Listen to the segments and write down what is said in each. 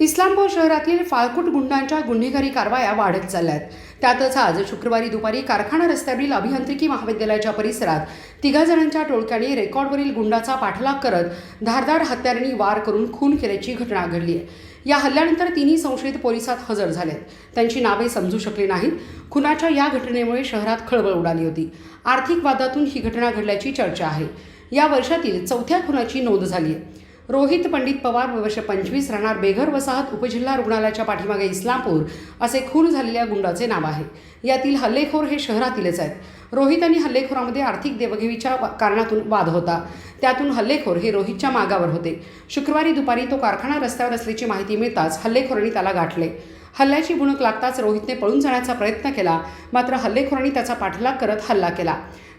इस्लामपूर शहरातील फाळकूट गुंडांच्या गुन्हेगारी कारवाया वाढत चालल्यात. त्यातच आज शुक्रवारी दुपारी कारखाना रस्त्यावरील अभियांत्रिकी महाविद्यालयाच्या परिसरात तिघा जणांच्या टोळक्याने रेकॉर्डवरील गुंडाचा पाठलाग करत धारदार हत्यारांनी वार करून खून केल्याची घटना घडली आहे. या हल्ल्यानंतर तिन्ही संशयित पोलिसात हजर झाले त्यांची नावे समजू शकली नाहीत. खुनाच्या या घटनेमुळे शहरात खळबळ उडाली होती. आर्थिक वादातून ही घटना घडल्याची चर्चा आहे. या वर्षातील चौथ्या खुनाची नोंद झाली आहे. रोहित पंडित पवार वर्ष पंचवीस राहणार बेघर वसाहत उपजिल्हा रुग्णालयाच्या पाठीमागे इस्लामपूर असे खून झालेल्या गुंडाचे नाव आहे. यातील हल्लेखोर हे शहरातीलच आहेत. रोहित आणि हल्लेखोरामध्ये आर्थिक देवघेवीच्या कारणातून वाद होता. त्यातून हल्लेखोर हे रोहितच्या मागावर होते. शुक्रवारी दुपारी तो कारखाना रस्त्यावर असल्याची माहिती मिळताच हल्लेखोरांनी त्याला गाठले. हल्ल्याची भुणूक लागताच रोहितने पळून जाण्याचा प्रयत्न केला. मात्र हल्लेखोरांनी त्याचा पाठलाग करत हल्ला केला.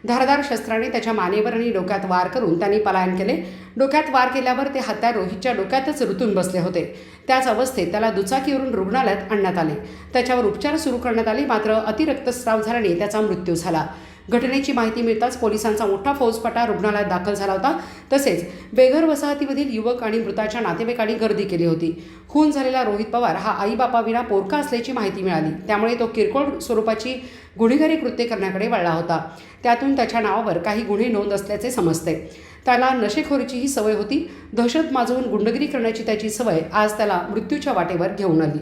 धारदार शस्त्राने त्याच्या मानेवर आणि डोक्यात वार करून त्यांनी पलायन केले. डोक्यात वार केल्यावर ते हत्यार रोहितच्या डोक्यातच रुतून बसले होते. त्याच अवस्थेत त्याला दुचाकीवरून रुग्णालयात आणण्यात आले. त्याच्यावर उपचार सुरू करण्यात आले मात्र अतिरक्तस्राव झाल्याने त्याचा मृत्यू झाला. घटनेची माहिती मिळताच पोलिसांचा मोठा फौजफाटा रुग्णालयात दाखल झाला होता. तसेच बेघर वसाहतीमधील युवक आणि मृताच्या नातेवाईकांनी गर्दी केली होती. खून झालेला रोहित पवार हा आईबापाविना पोरका असल्याची माहिती मिळाली. त्यामुळे तो किरकोळ स्वरूपाची गुन्हेगारी कृत्य करण्याकडे वळला होता. त्यातून त्याच्या नावावर काही गुन्हे नोंद असल्याचे समजते. त्याला नशेखोरीचीही सवय होती. दहशत माजवून गुंडगिरी करण्याची त्याची सवय आज त्याला मृत्यूच्या वाटेवर घेऊन आली.